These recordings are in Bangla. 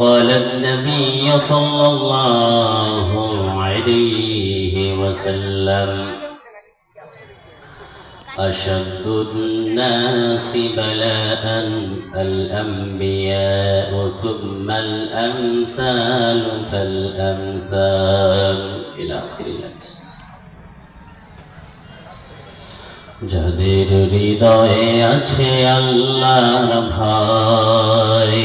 وقال النبي صلى الله عليه وسلم أشد الناس بلاء الأنبياء ثم الأمثال فالأمثال إلى آخر الحديث যাদের হৃদয়ে আছে আল্লাহর ভয়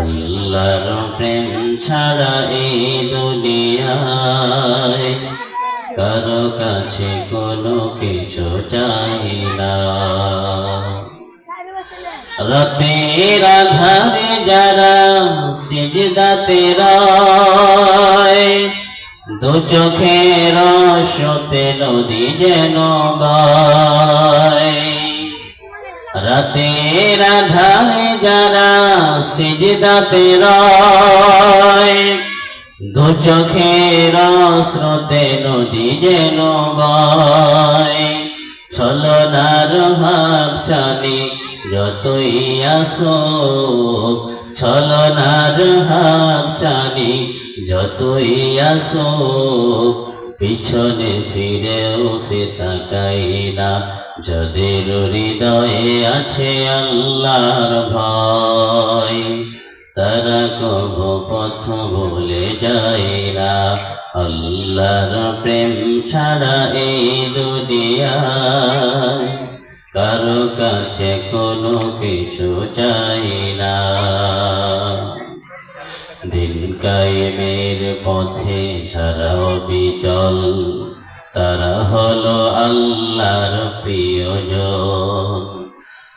আল্লাহর প্রেম ছাড়া এই দুনিয়ায় কারও কাছে কোনো কিছু চাই না। রাতের যারা সিজদাতে রয় দু চোখের সতে নদী যেন বয়। রাতের আধারে যারা সিজদাতে রয়, দু চোখের স্রোতে নদী যেন বয়। ছলনার হাবসানি যতই আসুক ছলনার হাবসানি যতই আসুক পিছনে ফিরেও সে তাকাই না। যাদের হৃদয়ে আছে আল্লাহর ভয়, তারা কবু পথ বলে যায় না। আল্লাহর প্রেম ছাড়া এই দুনিয়ায় কারও কাছে কোনো কিছু চাই না। কায়েমের পথে ছাড়াও বিচল। তারা হলো আল্লাহর প্রিয়জন।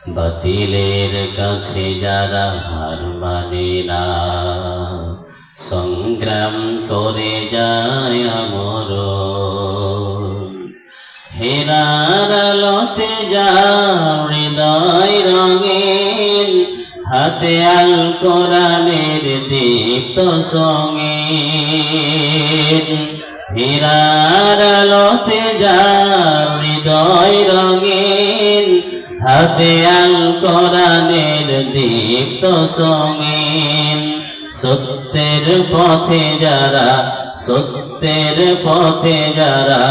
বাতিলের কাছে যারা হার মানে না। সংগ্রাম করে যায় আমর হেরার আলোতে যা হৃদয় রঙিন, হাতে আল কোরআনের দীপ্ত সঙ্গীন হীরার আলোতে যা হৃদয় রঙিন, হাতে আল কোরআনের দীপ্ত সঙ্গীন। সত্যের পথে যারা, সত্যের পথে যারা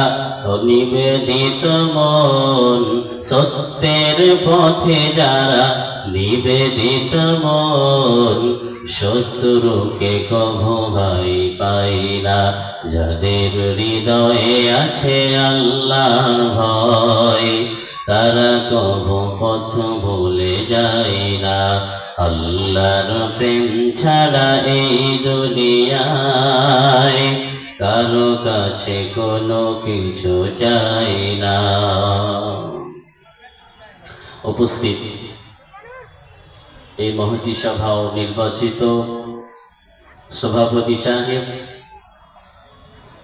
নিবেদিত মন, সত্যের পথে যারা নিবেদিত মন শত্রুকে কভু ভাই পাই না, যাদের হৃদয়ে আছে আল্লাহর ভয়, তারা কভু পথ ভুলে যায় না। আল্লাহর প্রেম ছাড়া এই দুনিয়ায় কারও কাছে কোনো কিছু চাই না। উপস্থিত। এই মহতি সভা ও নির্বাচিত। সভাপতি সাহেব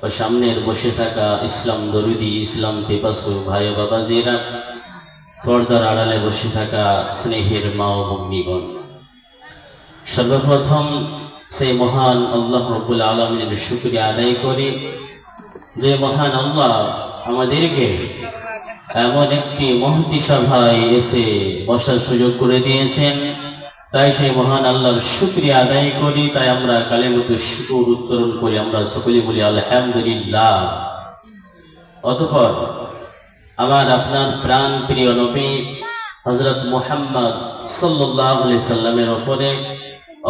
ও সামনের বসে থাকা ইসলাম দরুদি ইসলাম পেপাসু ভাই ও বাবাজিরা পর্দার আড়ালে বসে থাকা স্নেহের মা ও ভগ্নীগণ। সর্বপ্রথম সেই মহান আল্লাহ রব্বুল আলমিনের শুক্রিয়া আদায় করি যে মহান আল্লাহ আমাদেরকে এমন একটি মহতি সভায় এসে বসার সুযোগ করে দিয়েছেন। তাই সেই মহান আল্লাহর শুক্রিয়া আদায় করি, তাই আমরা কালেমতো শুকুর উচ্চারণ করি, আমরা সকলে বলি আলহামদুলিল্লাহ। অতঃপর আমার আপনার প্রাণ প্রিয় নবী হজরত মুহাম্মদ সাল্লাহ সাল্লামের ওপরে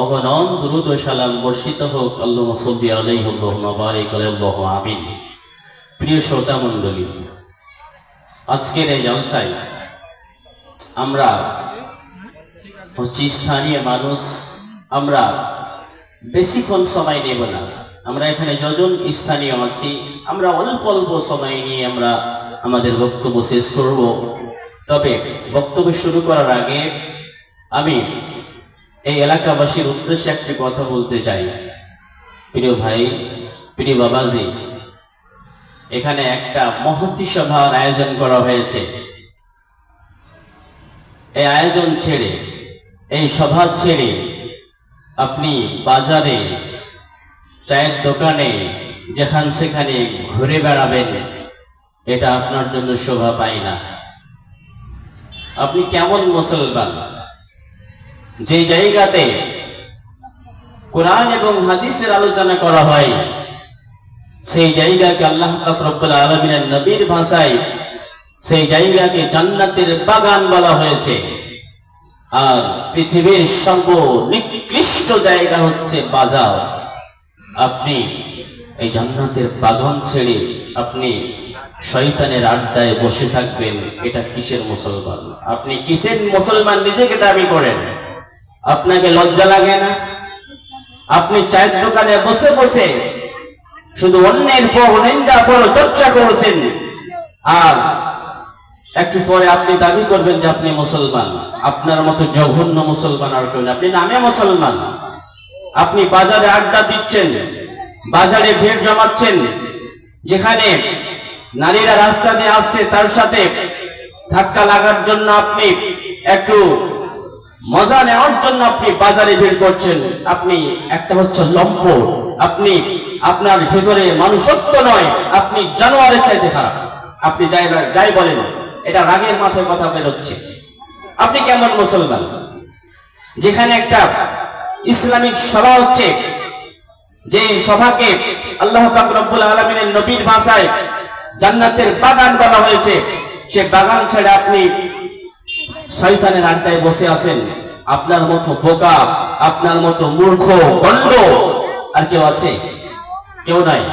অগণন দুরুদ ও সালাম বর্ষিত হোক আল্লাহ সব্বি আলাই হোক বারিক আল্লাহ আমিন। প্রিয় শ্রোতা মণ্ডলী, আজকের এই জলসায় আমরা হচ্ছি স্থানীয় মানুষ। আমরা বেশিক্ষণ সময় নেব না। আমরা এখানে যজন স্থানীয় আছি। আমরা অল্প অল্প সময় নিয়ে আমরা আমাদের বক্তব্য শেষ করব। তবে বক্তব্য শুরু করার আগে আমি এই এলাকাবাসীর উদ্দেশ্যে একটি কথা বলতে চাই। প্রিয় ভাই, প্রিয় বাবাজি, এখানে একটা মহতি সভার আয়োজন করা হয়েছে। এই আয়োজন ছেড়ে এই সভা ছেড়ে আপনি বাজারে, চায়ের দোকানে, যেখান সেখানে ঘুরে বেড়াবেন, এটা আপনার জন্য শোভা পায় না। আপনি কেমন মুসলমান? যে জায়গাতে কোরআন এবং হাদিসের আলোচনা করা হয়, সেই জায়গাকে আল্লাহ রব্বুল আলমিনের নবীর ভাষায়, সেই জায়গাকে জান্নাতের বাগান বলা হয়েছে। আর পৃথিবীর সর্ব নিকৃষ্ট জায়গা হচ্ছে বাজার। আপনি এই জান্নাতের বাগান ছেড়ে আপনি শয়তানের আড্ডায় বসে থাকবেন, এটা কিসের মুসলমান? আপনি কিসের মুসলমান? নিজেকে দাবি করেন। আপনাকে লজ্জা লাগে না? আপনি চায়ের দোকানে বসে বসে শুধু অন্যের পর নিন্দা পর চর্চা করছেন, আর একটু পরে আপনি দাবি করবেন যে আপনি মুসলমান। আপনার মতো জঘন্য মুসলমান আর কেউ আপনি নামে মুসলমান। আপনি বাজারে আড্ডা দিচ্ছেন, বাজারে ভিড় জমাচ্ছেন, যেখানে নারীরা রাস্তা দিয়ে আসছে, তার সাথে ধাক্কা লাগার জন্য আপনি একটু মজা নেওয়ার জন্য আপনি বাজারে ভিড় করছেন। আপনি একটা হচ্ছে লম্প আপনি আপনার ভেতরে মানুষত্ব নয়, আপনি জানোয়ারের চাইতে খারাপ। আপনি যাই যাই বলেন। এটা রাগের মাথায় কথা বেরোচ্ছে। আপনি কেমন মুসলমান? যেখানে একটা ইসলামিক সভা হচ্ছে, যে সভাকে আল্লাহ রব্বুল আলমিনের নবীর ভাষায় জান্নাতের বাগান বলা হয়েছে, সে বাগান ছেড়ে আপনি শয়তানের আড্ডায় বসে আছেন। আপনার মতো বোকা, আপনার মতো মূর্খ, গণ্ড আর কেউ আছে? কেউ নাই।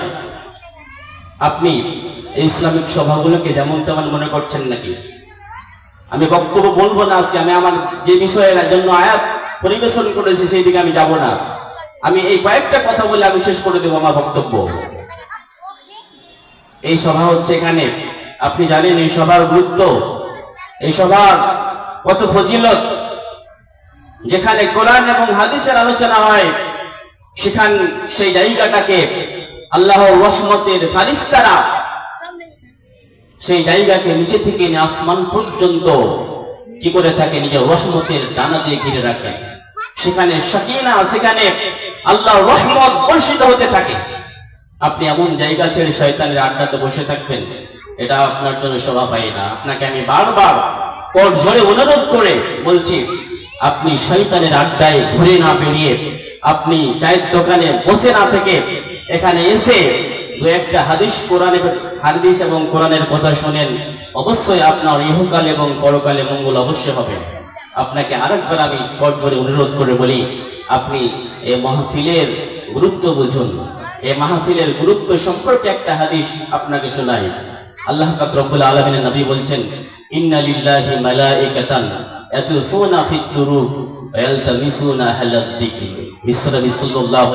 আপনি ইসলামিক সভাগুলোকে যেমন তেমন মনে করছেন নাকি? আমি বক্তব্য বলব না আজকে, আমি আমার যে বিষয়ের জন্য আয়াত পরিবেশন করেছি সেই দিকে আমি যাব না। আমি এই কয়েকটা কথা বলে আমি শেষ করে দেবো আমার বক্তব্য। এই সভা হচ্ছে এখানে। আপনি জানেন এই সভার গুরুত্ব। এই সভার কত ফজিলত। যেখানে কোরআন এবং হাদিসের আলোচনা হয়, সেখান সেই জায়গাটাকে আল্লাহ রহমতের ফারিস্তারা সেই জায়গাকে নিচে থেকে আসমান পর্যন্ত কি করে থাকে? নিজের রহমতের ডানা দিয়ে ঘিরে রাখে। সেখানে সাকিনা, সেখানে আল্লাহ রহমত বর্ষিত হতে থাকে। আপনি এমন জায়গা ছেড়ে শয়তানের আড্ডাতে বসে থাকবেন, এটা আপনার জন্য শোভা পায় না। আপনাকে আমি বারবার পর জোরে অনুরোধ করে বলছি, আপনি শয়তানের আড্ডায় ঘুরে না বেরিয়ে, আপনি চায়ের দোকানে বসে না থেকে এখানে এসে একটা হাদিস, কোরআনে হাদিস এবং কোরআনের কথা শোনেন, অবশ্যই আপনার ইহকাল এবং পরকালে মঙ্গল অবশ্যই হবে। আপনাকে আরেকবার আমি করজোরে অনুরোধ করে বলি, আপনি এই মাহফিলের গুরুত্ব বুঝুন। এই মাহফিলের গুরুত্ব সম্পর্কে একটা হাদিস আপনাকে শোনাই। আল্লাহ পাক রব্বুল নবী বলছেন, ইন্না লিল্লাহি মালাইকাতান ইয়াতুফুনা ফিত তুরুক ওয়া ইয়ালতামিসুনা আহলাদ যিকরি বিশ্বনবী সাল্লাল্লাহু